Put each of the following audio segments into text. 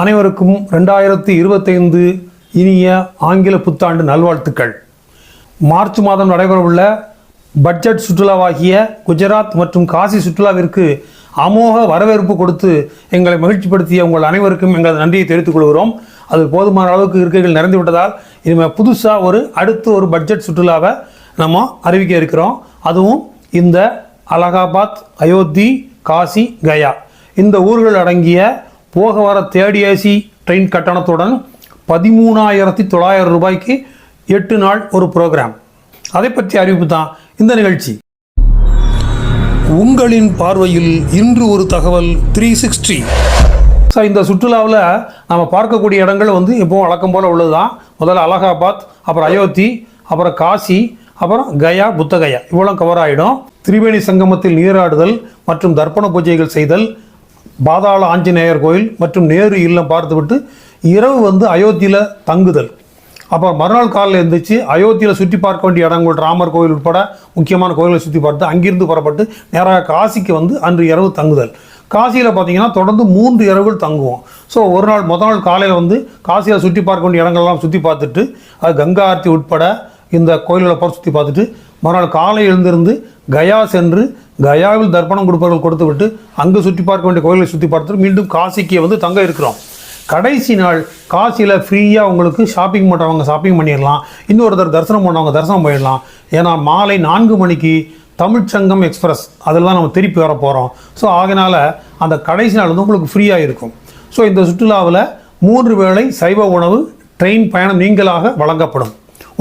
அனைவருக்கும் ரெண்டாயிரத்தி இருபத்தைந்து இனிய ஆங்கில புத்தாண்டு நல்வாழ்த்துக்கள். மார்ச் மாதம் நடைபெறவுள்ள பட்ஜெட் சுற்றுலாவாகிய குஜராத் மற்றும் காசி சுற்றுலாவிற்கு அமோக வரவேற்பு கொடுத்து எங்களை மகிழ்ச்சிப்படுத்திய உங்கள் அனைவருக்கும் எங்களது நன்றியை தெரிவித்துக் கொள்கிறோம். அது போதுமான அளவுக்கு இருக்கைகள் நிறைந்து விட்டதால் இனிமேல் புதுசாக ஒரு அடுத்த ஒரு பட்ஜெட் சுற்றுலாவை நம்ம அறிவிக்க இருக்கிறோம். அதுவும் இந்த அலகாபாத் அயோத்தி காசி கயா. இந்த ஊர்கள் அடங்கிய போக வர தேர்ட் ஏசி ட்ரெயின் கட்டணத்துடன் பதிமூணாயிரத்தி தொள்ளாயிரம் ரூபாய்க்கு எட்டு நாள் ஒரு ப்ரோக்ராம் அதை பற்றி அறிவிப்பு தான் இந்த நிகழ்ச்சி. உங்களின் பார்வையில் இன்று ஒரு தகவல் த்ரீ சிக்ஸ்டி ஸோ இந்த சுற்றுலாவில் நம்ம பார்க்கக்கூடிய இடங்கள் வந்து எப்பவும் வழக்கம் போல் உள்ளது தான் முதல்ல அலகாபாத் அப்புறம் அயோத்தி அப்புறம் காசி அப்புறம் கயா புத்தகயா. இவ்வளோ கவர் ஆகிடும் திரிவேணி சங்கமத்தில் நீராடுதல் மற்றும் தர்ப்பண பூஜைகள் செய்தல் பாதாள ஆஞ்சநேயர் கோயில் மற்றும் நேரு இல்லம் பார்த்துவிட்டு இரவு வந்து அயோத்தியில் தங்குதல். அப்போ மறுநாள் காலையில் எழுந்திரிச்சு அயோத்தியில் சுற்றி பார்க்க வேண்டிய இடங்கள் ராமர் கோயில் உட்பட முக்கியமான கோயிலை சுற்றி பார்த்து அங்கிருந்து புறப்பட்டு நேராக காசிக்கு வந்து அன்று இரவு தங்குதல். காசியில் பார்த்தீங்கன்னா தொடர்ந்து மூன்று இரவுகள் தங்குவோம். ஸோ ஒரு நாள் முதல் நாள் காலையில் வந்து காசியில் சுற்றி பார்க்க வேண்டிய இடங்கள்லாம் சுற்றி பார்த்துட்டு அது கங்கா ஆர்த்தி உட்பட இந்த கோயில்களை போகிற சுற்றி பார்த்துட்டு மறுநாள் காலை எழுந்திருந்து கயா சென்று கயாவில் தர்ப்பணம் கொடுப்பவர்கள் கொடுத்து விட்டு அங்கு சுற்றி பார்க்க வேண்டிய கோயிலை சுற்றி பார்த்துட்டு மீண்டும் காசிக்கு வந்து தங்க இருக்கிறோம். கடைசி நாள் காசியில் ஃப்ரீயாக உங்களுக்கு ஷாப்பிங் பண்ணுறவங்க ஷாப்பிங் பண்ணிடலாம் இன்னொருத்தர் தரிசனம் பண்ணவங்க தரிசனம் பண்ணிடலாம் ஏன்னா மாலை நான்கு மணிக்கு தமிழ்ச்சங்கம் எக்ஸ்பிரஸ் அதில் தான் நம்ம திருப்பி வர போகிறோம் ஸோ ஆகினால அந்த கடைசி நாள் வந்து உங்களுக்கு ஃப்ரீயாக இருக்கும். ஸோ இந்த சுற்றுலாவில் மூன்று வேளை சைவ உணவு ட்ரெயின் பயணம் நீங்களாக வழங்கப்படும்.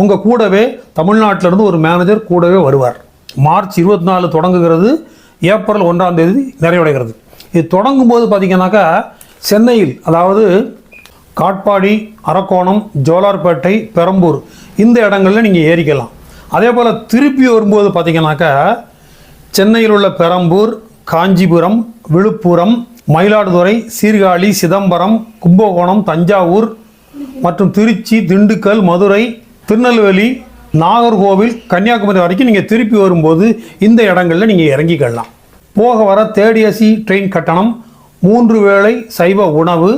உங்கள் கூடவே தமிழ்நாட்டிலிருந்து ஒரு மேனேஜர் கூடவே வருவார். மார்ச் இருபத்தி நாலு தொடங்குகிறது. ஏப்ரல் ஒன்றாம் தேதி நிறைவடைகிறது. இது தொடங்கும் போது பார்த்தீங்கன்னாக்கா சென்னையில் அதாவது காட்பாடி அரக்கோணம் ஜோலார்பேட்டை பெரம்பூர் இந்த இடங்களில் நீங்கள் ஏறிக்கலாம். அதே போல் திருப்பி வரும்போது பார்த்தீங்கன்னாக்கா சென்னையில் உள்ள பெரம்பூர் காஞ்சிபுரம் விழுப்புரம் மயிலாடுதுறை சீர்காழி சிதம்பரம் கும்பகோணம் தஞ்சாவூர் மற்றும் திருச்சி திண்டுக்கல் மதுரை திருநெல்வேலி நாகர்கோவில் கன்னியாகுமரி வரைக்கும் நீங்கள் திருப்பி வரும்போது இந்த இடங்களில் நீங்கள் இறங்கிக்கலாம் போக வர தேர்ட் ஏசி ட்ரெயின் கட்டணம் மூன்று வேளை சைவ உணவு.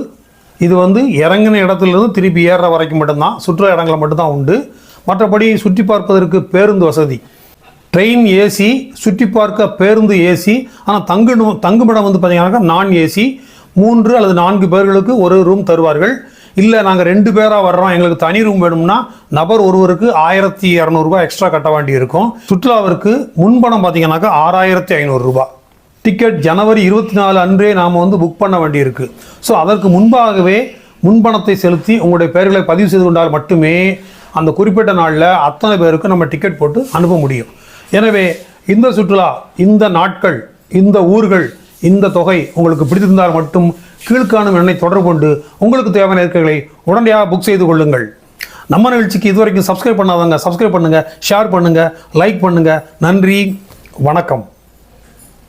இது வந்து இறங்கின இடத்துலேருந்து திருப்பி ஏறுற வரைக்கும் மட்டும்தான். சுற்றுலா இடங்களில் மட்டும்தான் உண்டு. மற்றபடி சுற்றி பார்ப்பதற்கு பேருந்து வசதி. ட்ரெயின் ஏசி சுற்றி பார்க்க பேருந்து ஏசி ஆனால் தங்கு தங்குமிடம் வந்து பார்த்தீங்கன்னாக்கா நான் ஏசி மூன்று அல்லது நான்கு பேர்களுக்கு ஒரு ரூம் தருவார்கள். இல்லை நாங்கள் ரெண்டு பேராக வர்றோம். எங்களுக்கு தனி ரூம் வேணும்னா நபர் ஒருவருக்கு ஆயிரத்தி இரநூறுபா எக்ஸ்ட்ரா கட்ட வேண்டி இருக்கும் சுற்றுலாவிற்கு முன்பணம் பார்த்தீங்கன்னாக்கா ஆறாயிரத்தி ஐநூறுரூபா டிக்கெட் ஜனவரி இருபத்தி நாலு அன்றே நாம் வந்து புக் பண்ண வேண்டியிருக்கு. ஸோ அதற்கு முன்பாகவே முன்பணத்தை செலுத்தி உங்களுடைய பெயர்களை பதிவு செய்து கொண்டால் மட்டுமே அந்த குறிப்பிட்ட நாளில் அத்தனை பேருக்கு நம்ம டிக்கெட் போட்டு அனுப்ப முடியும். எனவே இந்த சுற்றுலா இந்த நாட்கள் இந்த ஊர்கள் இந்த தொகை உங்களுக்கு பிடித்திருந்தால் மட்டும் கீழ்காணும் எண்ணை தொடர்பு கொண்டு உங்களுக்கு தேவையான இருக்கைகளை உடனடியாக புக் செய்து கொள்ளுங்கள். நம்ம நிகழ்ச்சிக்கு இதுவரைக்கும் சப்ஸ்கிரைப் பண்ணாதவங்க சப்ஸ்கிரைப் பண்ணுங்கள் ஷேர் பண்ணுங்கள் லைக் பண்ணுங்கள் நன்றி வணக்கம்.